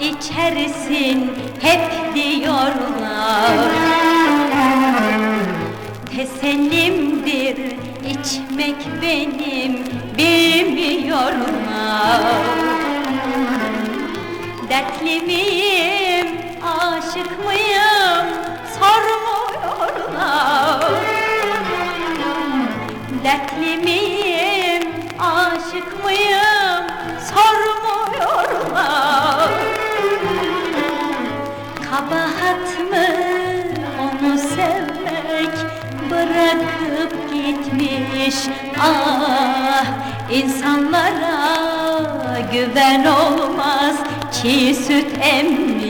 içersin? Hep diyorlar. Tesellimdir içmek benim bilmiyorlar. Dertli miyim, aşık mıyım? Sormuyorlar. Dertli miyim, aşık mıyım sormuyorlar. Kabahat mı onu sevmek bırakıp gitmiş. Ah insanlara güven olmaz çiğ süt emmiş